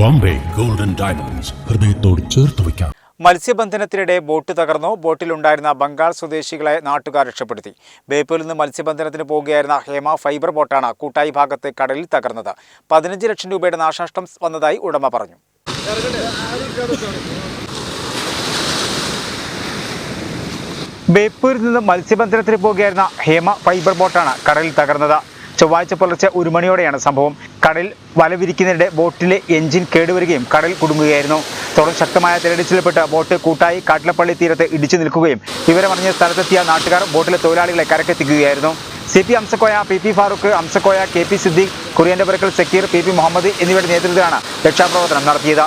Bombay. Golden diamonds ഹൃദയത്തോട് ചേർത്ത് വയ്ക്കാം. മത്സ്യബന്ധനത്തിനിടെ ബോട്ട് തകർന്നു. ബോട്ടിലുണ്ടായിരുന്ന ബംഗാൾ സ്വദേശികളെ നാട്ടുകാർ രക്ഷപ്പെടുത്തി. ബേപ്പൂരിൽ നിന്ന് മത്സ്യബന്ധനത്തിന് പോകുകയായിരുന്ന ഹേമ ഫൈബർ ബോട്ടാണ് കൂട്ടായി ഭാഗത്ത് കടലിൽ തകർന്നത്. പതിനഞ്ച് ലക്ഷം രൂപയുടെ നാശനഷ്ടം വന്നതായി ഉടമ പറഞ്ഞു. ബേപ്പൂരിൽ നിന്ന് മത്സ്യബന്ധനത്തിന് പോകുകയായിരുന്ന ഹേമ ഫൈബർ ബോട്ടാണ് കടലിൽ തകർന്നത്. ചൊവ്വാഴ്ച പുലർച്ചെ ഒരു മണിയോടെയാണ് സംഭവം. കടൽ വലവിരിക്കുന്നതിനിടെ ബോട്ടിലെ എഞ്ചിൻ കേടുവരികയും കടൽ കുടുങ്ങുകയായിരുന്നു. തുടർന്ന് ശക്തമായ തിരടിച്ചിൽപ്പെട്ട് ബോട്ട് കൂട്ടായി കാട്ടിലപ്പള്ളി തീരത്ത് ഇടിച്ചു നിൽക്കുകയും വിവരമറിഞ്ഞ സ്ഥലത്തെത്തിയ നാട്ടുകാർ ബോട്ടിലെ തൊഴിലാളികളെ കരക്കെത്തിക്കുകയായിരുന്നു C P Amsakoya P P Farooq Amsakoya K P Siddique കുറിയന്റെ Purakkal Zakir P P Muhammad എന്നിവരുടെ നേതൃത്വത്തിലാണ് രക്ഷാപ്രവർത്തനം നടത്തിയത്.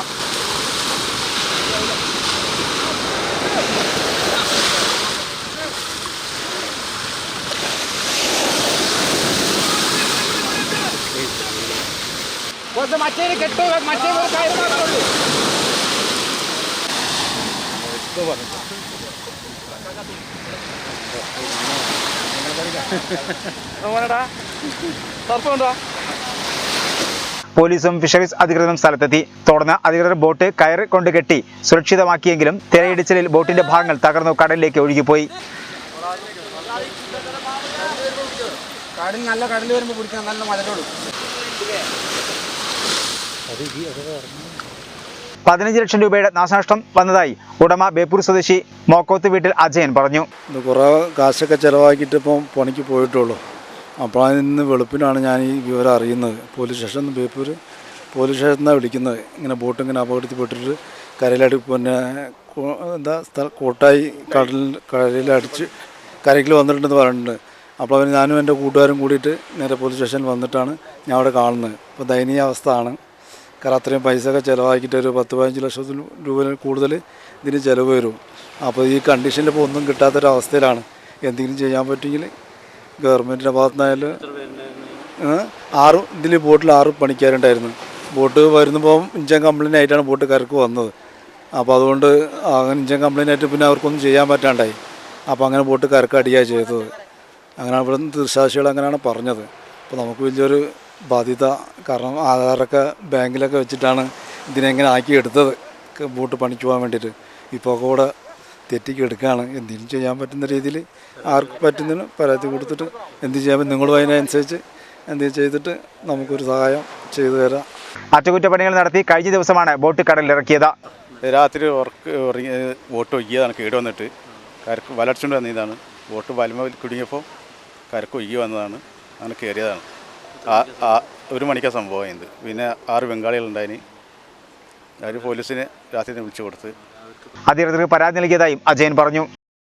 പോലീസും ഫിഷറീസ് അധികൃതരും സ്ഥലത്തെത്തി. തുടർന്ന് അധികൃതർ ബോട്ട് കയറി കൊണ്ട് കെട്ടി സുരക്ഷിതമാക്കിയെങ്കിലും തിരയിടിച്ചിലിൽ ബോട്ടിന്റെ ഭാഗങ്ങൾ തകർന്നു കടലിലേക്ക് ഒഴുകിപ്പോയി. കടൽ നല്ല കടൽ വരുമ്പോൾ പിടിക്കാൻ നല്ല മലരോട് പതിനഞ്ച് ലക്ഷം രൂപയുടെ നാശനഷ്ടം വന്നതായി ഉടമ ബേപ്പൂർ സ്വദേശി മോക്കോത്ത് വീട്ടിൽ അജയൻ പറഞ്ഞു. കുറേ കാശൊക്കെ ചിലവാക്കിയിട്ട് ഇപ്പം പണിക്ക് പോയിട്ടുള്ളൂ. അപ്പോൾ ഇന്ന് വെളുപ്പിനാണ് ഞാൻ ഈ വിവരം അറിയുന്നത്. പോലീസ് സ്റ്റേഷൻ ബേപ്പൂർ പോലീസ് സ്റ്റേഷനിൽ നിന്നാണ് വിളിക്കുന്നത്. ഇങ്ങനെ ബോട്ട് ഇങ്ങനെ അപകടത്തിൽപ്പെട്ടിട്ട് കരയിലടി പിന്നെ എന്താ സ്ഥല കോട്ടായി കടലിൽ കരയിലടിച്ച് കരയ്ക്കിൽ വന്നിട്ടുണ്ടെന്ന് പറഞ്ഞിട്ടുണ്ട്. അപ്പോൾ അവർ ഞാനും എന്റെ കൂട്ടുകാരും കൂടിയിട്ട് നേരെ പോലീസ് സ്റ്റേഷനിൽ വന്നിട്ടാണ് ഞാൻ അവിടെ കാണുന്നത്. അപ്പോൾ ദയനീയ അവസ്ഥ ആണ്. കാരണം അത്രയും പൈസ ഒക്കെ ചിലവാക്കിയിട്ട് ഒരു പത്ത് പതിനഞ്ച് ലക്ഷത്തിൽ രൂപ കൂടുതൽ ഇതിന് ചിലവ് വരും. അപ്പോൾ ഈ കണ്ടീഷനിൽ ഇപ്പോൾ ഒന്നും കിട്ടാത്തൊരവസ്ഥയിലാണ്. എന്തെങ്കിലും ചെയ്യാൻ പറ്റുമെങ്കിൽ ഗവൺമെന്റിന്റെ ഭാഗത്തുനിന്നായാലും ആറ് ഇതിൽ ബോട്ടിൽ ആറ് പണിക്കാരുണ്ടായിരുന്നു. ബോട്ട് വരുന്നപ്പോൾ ഇഞ്ചൻ കംപ്ലൈന്റ് ആയിട്ടാണ് ബോട്ട് കരക്ക് വന്നത്. അപ്പോൾ അതുകൊണ്ട് ഇഞ്ചൻ കംപ്ലൈന്റ് ആയിട്ട് പിന്നെ അവർക്കൊന്നും ചെയ്യാൻ പറ്റാണ്ടായി. അപ്പോൾ അങ്ങനെ ബോട്ട് കരക്ക് അടിയാണ് ചെയ്തത്. അങ്ങനെ അവിടെ നിന്ന് ദൃശാക്ഷികൾ അങ്ങനെയാണ് പറഞ്ഞത്. അപ്പോൾ നമുക്ക് വലിയൊരു ബാധ്യത. കാരണം ആധാറൊക്കെ ബാങ്കിലൊക്കെ വെച്ചിട്ടാണ് ഇതിനെങ്ങനെ ആക്കി എടുത്തത് ക- ബോട്ട് പണിക്ക് പോകാൻ വേണ്ടിയിട്ട്. ഇപ്പോൾ കൂടെ തെറ്റിക്ക് എടുക്കുകയാണ് എന്തെങ്കിലും ചെയ്യാൻ പറ്റുന്ന രീതിയിൽ ആർക്ക് പറ്റുന്നതിന് പരാതി കൊടുത്തിട്ട് എന്ത് ചെയ്യാൻ നിങ്ങളും അതിനനുസരിച്ച് എന്ത് ചെയ്തിട്ട് നമുക്കൊരു സഹായം ചെയ്തു തരാം. അറ്റകുറ്റപ്പണികൾ നടത്തി കഴിഞ്ഞ ദിവസമാണ് ബോട്ട് കടലിൽ കടലിലിറക്കിയത് രാത്രി ഉറക്ക് ഉറങ്ങി ബോട്ട് ഒയ്കിയതാണ്. കേട് വന്നിട്ട് കരക്ക് വലടിച്ചുകൊണ്ട് വന്നതാണ്. ബോട്ട് വലമ കുടുങ്ങിയപ്പോൾ കരക്ക് ഒഴുകി വന്നതാണ്. അങ്ങനെ കയറിയതാണ്. ഒരു മണിക്കാണ് സംഭവം ഇത് പിന്നെ ആറ് ബംഗാളികളുണ്ടായിന് അവർ പോലീസിനെ രാത്രി വിളിച്ചു കൊടുത്ത്. അധികൃതർക്ക് പരാതി നൽകിയതായും അജയൻ പറഞ്ഞു.